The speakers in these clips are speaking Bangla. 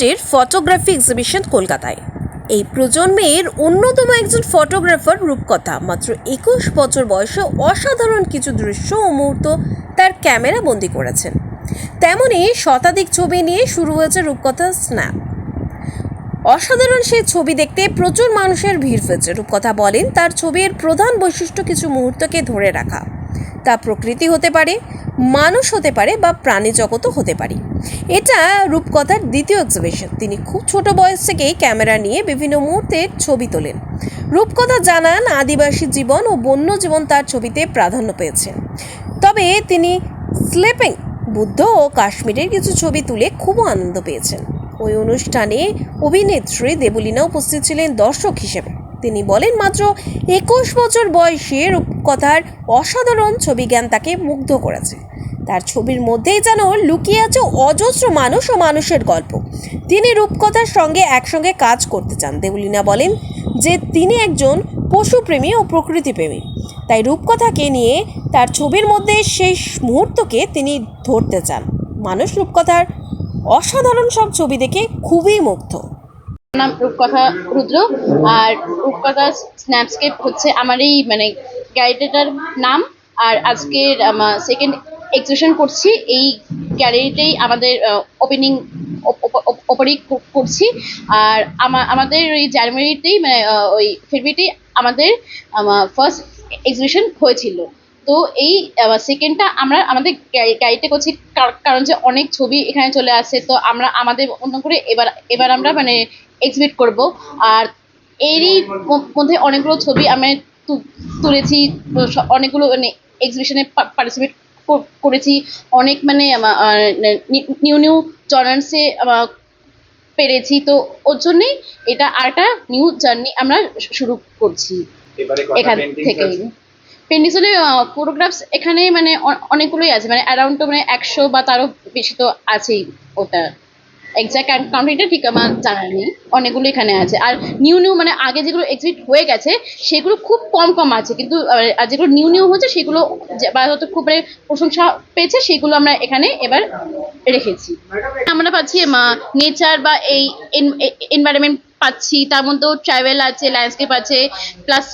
আর্টের ফটোগ্রাফি এক্সিবিশন কলকাতায়। এই প্রজন্মের অন্যতম একজন ফটোগ্রাফার রূপকথা। মাত্র একুশ বছর বয়সে অসাধারণ কিছু দৃশ্য ও মুহূর্ত তার ক্যামেরা বন্দি করেছেন। তেমনই শতাধিক ছবি নিয়ে শুরু হয়েছে রূপকথা স্ন্যাপ অসাধারণ সেই ছবি দেখতে প্রচুর মানুষের ভিড় হয়েছে। রূপকথা বলেন, তার ছবির প্রধান বৈশিষ্ট্য কিছু মুহূর্তকে ধরে রাখা। তা প্রকৃতি হতে পারে মানুষ হতে পারে বা প্রাণী জগতও হতে পারে। এটা রূপকথার দ্বিতীয় এক্সিবিশন তিনি খুব ছোট বয়স থেকেই ক্যামেরা নিয়ে বিভিন্ন মুহূর্তের ছবি তোলেন। রূপকথা জানান, আদিবাসী জীবন ও বন্য জীবন তার ছবিতে প্রাধান্য পেয়েছে। তবে তিনি স্লেপিং বুদ্ধ ও কাশ্মীরের কিছু ছবি তুলে খুব আনন্দ পেয়েছেন। ওই অনুষ্ঠানে অভিনেত্রী দেবলীনা উপস্থিত ছিলেন দর্শক হিসেবে। তিনি বলেন, মাত্র একুশ বছর বয়সে রূপকথার অসাধারণ ছবি জ্ঞান তাকে মুগ্ধ করেছে। তার ছবির মধ্যেই যেন লুকিয়ে আছে অজস্র মানুষ ও মানুষের গল্প। তিনি রূপকথার সঙ্গে একসঙ্গে কাজ করতে চান। দেবলীনা বলেন যে, তিনি একজন পশুপ্রেমী ও প্রকৃতিপ্রেমী। তাই রূপকথাকে নিয়ে তার ছবির মধ্যে সেই মুহূর্তকে তিনি ধরতে চান। মানুষ রূপকথার অসাধারণ সব ছবি দেখে খুবই মুগ্ধ। নাম রূপকথা রুদ্র, আর রূপকথা স্ন্যাপস্কেপ হচ্ছে আমার এই মানে গ্যালারিটার নাম। আর আজকের আমার সেকেন্ড এক্সিবিশন করছি, এই গ্যালারিতেই আমাদের ওপেনিং ওপেনিং করছি। আর আমাদের ওই জানুয়ারিতেই মানে ওই ফেব্রুয়ারিতেই আমাদের ফার্স্ট এক্সিবিশন হয়েছিল। তো এই সেকেন্ডটা আমরা আমাদের গাড়িতে করছি, কার- কারণ যে অনেক ছবি এখানে চলে আসে, তো আমরা, আমাদের অন্য করে এবার এবার আমরা মানে এক্সিবিট করব। আর এরই মধ্যে অনেকগুলো ছবি আমি তুলেছি অনেকগুলো মানে এক্সিবিশনে পার্টিসিপেট করেছি। অনেক মানে নিউ নিউ জনার্সে পেরেছি। তো ওর জন্যই এটা আরেকটা নিউ জার্নি আমরা শুরু করছি। এখান থেকে। পেন্টিংস হলে ফটোগ্রাফস এখানে মানে অনেকগুলোই আছে। মানে অ্যারাউন্ড তো মানে একশো বা তারও বেশি তো আছেই ওটা। এক্সাক্ট কাউন্টিংটা ঠিক আমার জানা নেই। অনেকগুলো এখানে আছে। আর নিউ নিউ মানে আগে যেগুলো এক্সিট হয়ে গেছে, সেগুলো খুব কম কম আছে। কিন্তু আর যেগুলো নিউ নিউ হচ্ছে, সেগুলো বা হয়তো খুব প্রশংসা পেয়েছে, সেগুলো আমরা এখানে এবার রেখেছি। আমরা পাচ্ছি নেচার বা এই এনভায়রনমেন্ট পাচ্ছি, তার মধ্যেও ট্রাভেল আছে ল্যান্ডস্কেপ আছে প্লাস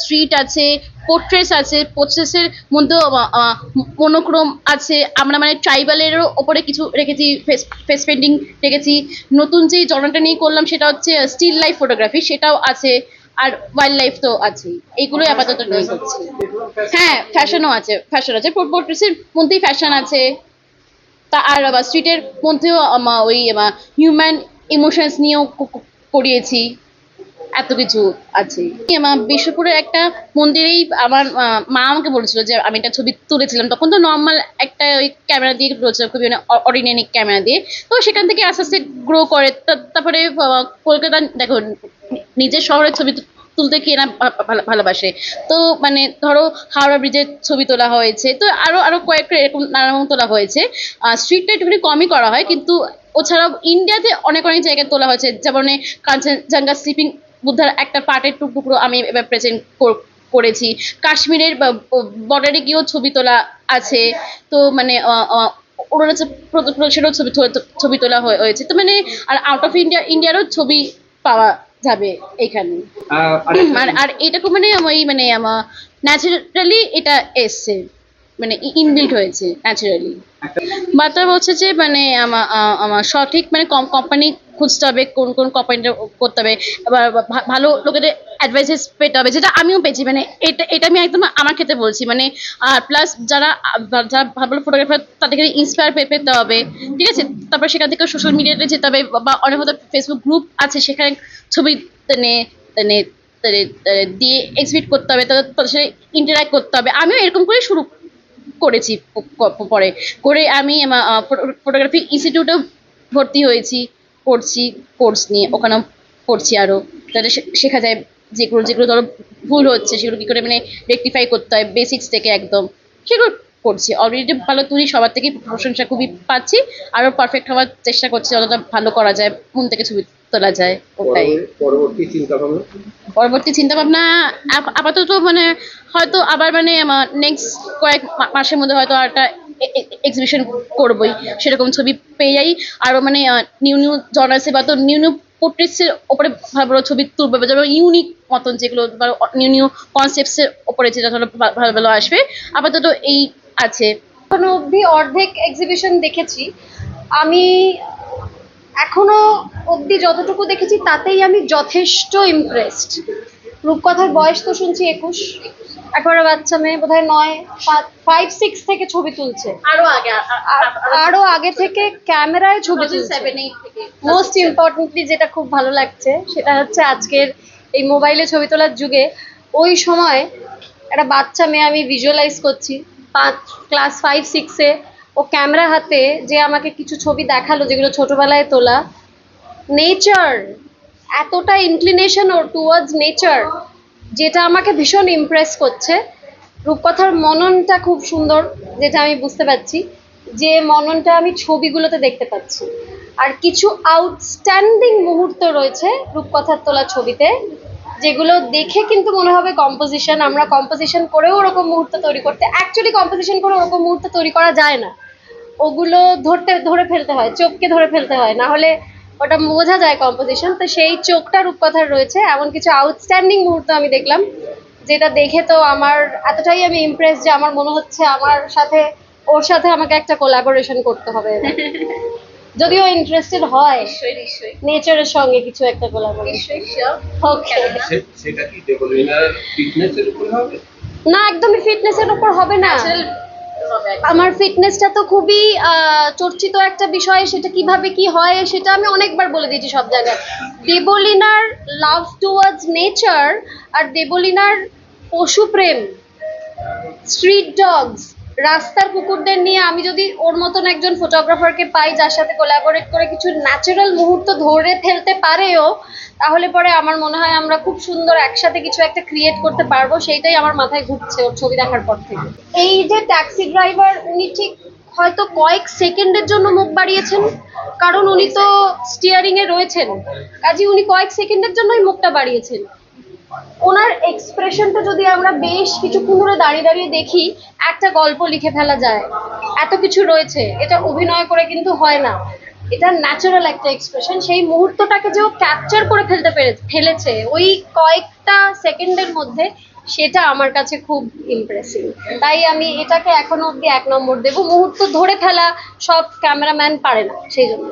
স্ট্রিট আছে পোর্ট্রেস আছে পোর্ট্রেসের মধ্যেও মনোক্রোম আছে। আমরা মানে ট্রাইবালেরও ওপরে কিছু রেখেছি ফেস ফেস পেন্টিং রেখেছি। নতুন যে জনটা নিয়ে করলাম সেটা হচ্ছে স্টিল লাইফ ফটোগ্রাফি সেটাও আছে, আর ওয়াইল্ড লাইফ তো আছেই। এইগুলোই আপাতত নিয়ে করছি। হ্যাঁ ফ্যাশনও আছে ফ্যাশন আছে। পোর্ট্রেসের মধ্যেই ফ্যাশন আছে। তা, আর স্ট্রিটের মধ্যেও ওই হিউম্যান ইমোশনস নিয়েও করিয়েছি। এত কিছু আছে। আমার বিশ্বপুরের একটা মন্দিরেই আমার মা আমাকে বলেছিল যে আমি একটা ছবি তুলেছিলাম। তখন তো নর্মাল একটা ওই ক্যামেরা দিয়ে তুলেছিলাম খুবই মানে অর্ডিনারি ক্যামেরা দিয়ে। তো সেখান থেকে আস্তে আস্তে গ্রো করে। তারপরে কলকাতা, দেখো, নিজের শহরের ছবি তুলতে কে না ভালো- ভালোবাসে। তো মানে ধরো, হাওড়া ব্রিজের ছবি তোলা হয়েছে। তো আরও আরও কয়েকটা এরকম নানা রকম তোলা হয়েছে। স্ট্রিটটা একটুখানি কমই করা হয়, কিন্তু ওছাড়াও ইন্ডিয়াতে অনেক অনেক জায়গায় তোলা হয়েছে। যেমন কাঞ্চনজঙ্ঘা স্লিপিং বুদ্ধার একটা পার্টের টুকরো আমি এবার প্রেজেন্ট করেছি। কাশ্মীরের বর্ডারে গিয়েও ছবি তোলা আছে। তো মানে অরুণাচল প্র- প্রদেশেরও ছবি ছবি তোলা হয়েছে। তো মানে আর আউট অফ ইন্ডিয়া ইন্ডিয়ারও ছবি পাওয়া যাবে এখানে। আর আর এটা খুব মানে এই মানে আমার ন্যাচারালি এটা এসছে। মানে ইনবিল্ট হয়েছে ন্যাচারালি বার্তা বলছে যে মানে আমার সঠিক মানে কম কোম্পানি খুঁজতে হবে, কোন কোন কোম্পানিটা করতে হবে আবার ভালো লোকেদের অ্যাডভাইসেস পেতে হবে, যেটা আমিও পেয়েছি মানে এটা এটা আমি একদম আমার ক্ষেত্রে বলছি মানে আর প্লাস যারা যারা ভালো ভালো ফটোগ্রাফার তাদেরকে ইন্সপায়ার পেয়ে পেতে হবে, ঠিক আছে? তারপর সেখান থেকে সোশ্যাল মিডিয়াতে যেতে হবে, বা- বা অনেক হয়তো ফেসবুক গ্রুপ আছে, সেখানে ছবি দিয়ে এক্সিবিট করতে হবে, তাদের সাথে ইন্টারাক্ট করতে হবে, আমিও এরকম করে শুরু করেছি পরে। করে আমি ফটোগ্রাফি ইনস্টিটিউটেও ভর্তি হয়েছি, পড়ছি কোর্স নিয়ে, ওখানেও পড়ছি আরও যাতে শেখা যায় যেগুলো যেগুলো ধরো ভুল হচ্ছে, সেগুলো কী করে মানে রেকটিফাই করতে হয় বেসিক্স থেকে একদম। সেগুলো করছি। অলরেডি ভালো তুলি, সবার থেকে প্রশংসা খুবই পাচ্ছি। আরও পারফেক্ট হওয়ার চেষ্টা করছি, যতটা ভালো করা যায়, মন থেকে ছবি তোলা যায় ওটাই। পরবর্তী- চিন্তা ভাবনা পরবর্তী চিন্তা ভাবনা আপাতত মানে হয়তো আবার মানে আমার নেক্সট কয়েক মাসের মধ্যে হয়তো আর একটা এক্সিবিশন করবই সেরকম ছবি পেয়ে যাই আরও মানে নিউ নিউ জনার্সে বা তো নিউ নিউ পোর্ট্রেটসের ওপরে ভালো ভালো ছবি তুলবে বা যেমন ইউনিক মতন যেগুলো নিউ নিউ কনসেপ্টসের ওপরে যেটা ধরো ভালো ভালো আসবে আপাতত এই আছে। এখনও অবধি অর্ধেক এক্সিবিশন দেখেছি। আমি এখনও অবধি যতটুকু দেখেছি তাতেই আমি যথেষ্ট ইমপ্রেসড রূপকথার বয়স তো শুনছি একুশ। একবারে বাচ্চা মেয়ে বোধহয় নয় ফাইভ সিক্স থেকে ছবি তুলছে। আরও আগে আর- আরও আগে থেকে ক্যামেরায় ছবি তুলছে। মোস্ট ইম্পর্টেন্টলি যেটা খুব ভালো লাগছে সেটা হচ্ছে আজকের এই মোবাইলে ছবি তোলার যুগে। ওই সময় একটা বাচ্চা মেয়ে আমি ভিজুয়ালাইজ করছি পাঁচ ক্লাস ফাইভ সিক্সে ও ক্যামেরা হাতে যে আমাকে কিছু ছবি দেখাল যেগুলো ছোটবেলায় তোলা নেচার এতটা ইনক্লিনেশন ওর টুয়ার্ডস নেচার যেটা আমাকে ভীষণ ইমপ্রেস করছে। রূপকথার মননটা খুব সুন্দর, যেটা আমি বুঝতে পারছি, যে মননটা আমি ছবিগুলোতে দেখতে পাচ্ছি। আর কিছু আউটস্ট্যান্ডিং মুহূর্ত রয়েছে রূপকথার তোলা ছবিতে। যেগুলো দেখে কিন্তু মনে হবে কম্পোজিশন আমরা কম্পোজিশন করেও ওরকম মুহূর্ত তৈরি করতে অ্যাকচুয়ালি কম্পোজিশন করে ওরকম মুহূর্ত তৈরি করা যায় না ওগুলো ধরতে, ধরে ফেলতে হয়, চোখকে ধরে ফেলতে হয়, না হলে ওটা বোঝা যায় কম্পোজিশন তো সেই চোখটা রূপকথার রয়েছে, এমন কিছু আউটস্ট্যান্ডিং মুহূর্ত আমি দেখলাম, যেটা দেখে তো আমার, এতটাই আমি ইমপ্রেস যে আমার মনে হচ্ছে আমার সাথে, ওর সাথে আমাকে একটা কোলাবোরেশন করতে হবে। যদিও ইন্টারেস্টেড হয়। নেচারের সঙ্গে কিছু একটা কোলাবোরেশন সেটা কি ডেভেলপার ফিটনেসের উপরে হবে? না একদমই ফিটনেসের উপর হবে না। আমার ফিটনেসটা তো খুবই আহ, চর্চিত একটা বিষয় সেটা কীভাবে কি হয় সেটা আমি অনেকবার বলে দিয়েছি সব জায়গায়। দেবলিনার লাভ টুয়ার্ডস নেচার আর দেবলিনার পশুপ্রেম স্ট্রিট ডগস রাস্তার কুকুরদের নিয়ে আমি যদি ওর মতন একজন ফটোগ্রাফারকে পাই যার সাথে কোলাবোরেট করে কিছু ন্যাচারাল মুহূর্ত ধরে ফেলতে পারেও তাহলে পরে আমার মনে হয় আমরা খুব সুন্দর একসাথে কিছু একটা ক্রিয়েট করতে পারব, সেইটাই আমার মাথায় ঘুরছে ওর ছবি দেখার পর থেকে। এই যে ট্যাক্সি ড্রাইভার উনি ঠিক হয়তো কয়েক সেকেন্ডের জন্য মুখ বাড়িয়েছেন, কারণ উনি তো স্টিয়ারিং এ রয়েছেন। কাজে উনি কয়েক সেকেন্ডের জন্যই মুখটা বাড়িয়েছেন। ওনার এক্সপ্রেশনটা যদি আমরা বেশ কিছুক্ষণ ধরে দাঁড়িয়ে দাঁড়িয়ে দেখি, একটা গল্প লিখে ফেলা যায়। এত কিছু রয়েছে, এটা অভিনয় করে কিন্তু হয় না। এটা ন্যাচারাল একটা এক্সপ্রেশন সেই মুহূর্তটাকে যে ও ক্যাপচার করে ফেলতে পেরে, ফেলেছে, ওই কয়েকটা সেকেন্ডের মধ্যে সেটা আমার কাছে খুব ইমপ্রেসিভ তাই আমি এটাকে এখনও অব্দি এক নম্বর দেবো। মুহূর্ত ধরে ফেলা সব ক্যামেরাম্যান পারে না, সেই জন্য।